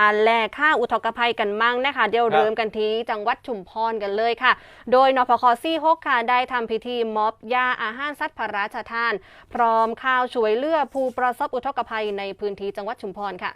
มาแลค่าอุทกภัยกันมั่งนะคะ เดี๋ยวเริ่มกันที่จังหวัดชุมพรกันเลยค่ะ โดยนพคซี่ฮกค่ะได้ทำพิธีม็อบยาอาหารสัตว์พระราชทาน พร้อมข้าวช่วยเลือผู้ประสบอุทกภัยในพื้นที่จังหวัดชุมพรค่ะ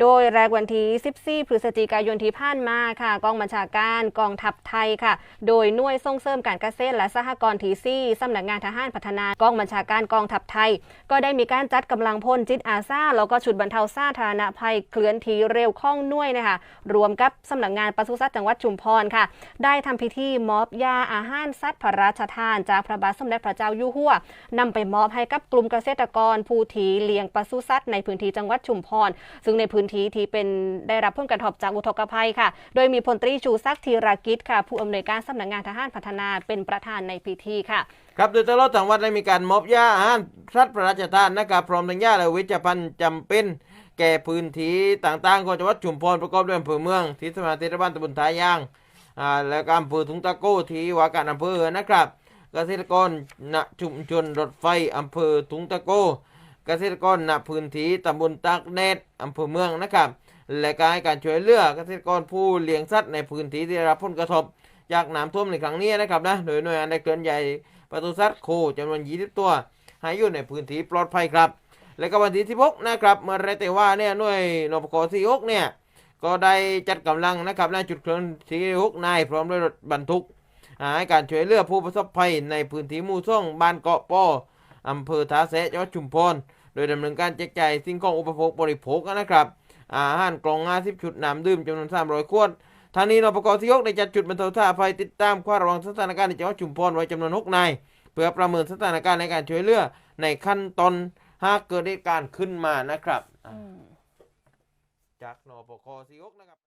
โดยแรกวันที่14พฤศจิกายนที่ผ่านมาค่ะ กองบัญชาการกองทัพไทยค่ะ โดยหน่วยส่งเสริมการเกษตรและสหกรณ์ทีซี่สำนักงานทหารพัฒนากองบัญชาการกองทัพไทย ก็ได้มีการจัดกำลังพลจิตอาสาแล้วก็ชุดบรรเทาสาธารณภัยเคลื่อนที่เร็วคล่องหน่วยนะคะรวมกับสำนักงานปศุสัตว์จังหวัดชุมพรค่ะ ได้ทำพิธีมอบยาอาหารสัตว์พระราชทาน จากพระบาทสมเด็จพระเจ้าอยู่หัวนำไปมอบให้กับกลุ่มเกษตรกรผู้ถีเลี้ยงปศุสัตว์ในพื้นที่จังหวัดชุมพร ซึ่งในพื้นื้นที่ที่เป็นได้รับผลกระทบจากอุทกภัยค่ะ โดยมีพลตรีชูศักดิ์ธีรากิจค่ะ ผู้อำนวยการสำนักงานทหารพัฒนาเป็นประธานในพิธีค่ะครับโดยตลอดทั้งวันได้มีการมอบยาอาหารสัตว์พระราชทานนะครับพร้อมทั้งยาและวิชภัณฑ์จำเป็นแก่พื้นที่ต่างๆของจังหวัดชุมพรประกอบด้วยอำเภอเมืองที่สมาธิบ้านตำบลท้ายยางอ่าและก็อำเภอทุงตะโก้ที่ว่าการอำเภอนะครับเกษตรกรณชุมชนรถไฟอำเภอทุงตะโก้ เกษตรกรณพื้นที่ตำบลตากแนดอำเภอเมืองนะครับ และการให้การช่วยเหลือเกษตรกรผู้เลี้ยงสัตว์ในพื้นที่ที่ได้รับผลกระทบจากน้ำท่วมในครั้งนี้นะครับนะโดยหน่วยงานได้เคลื่อนย้ายปศุสัตว์โคจำนวน 20 ตัวให้อยู่ในพื้นที่ปลอดภัยครับ และก็วันที่16นะครับเมื่อไรแต่ว่าเนี่ยหน่วยนปกที่6เนี่ยก็ได้จัดกำลังนะครับณจุดเคลื่อนที่6นายพร้อมด้วยรถบรรทุกให้การช่วยเหลือผู้ประสบภัยในพื้นที่หมู่ซ่องบ้านเกาะป้ออำเภอท่าแซะจังหวัดชุมพร โดยดำเนินการแจกจ่ายสิ่งของอุปโภคบริโภคนะครับอาหารกล่อง50ชุดน้ำดื่มจำนวน300ขวดทางนี้นปกที่ยกได้จัดจุดบรรเทาท่าภัยติดตามความระวังสถานการณ์ในจังหวัดชุมพรไว้จำนวน6นายเพื่อประเมินสถานการณ์ในการช่วยเหลือในขั้นตอนหากเกิดเหตุการณ์ขึ้นมานะครับอ่าจากนปกที่ยกนะครับ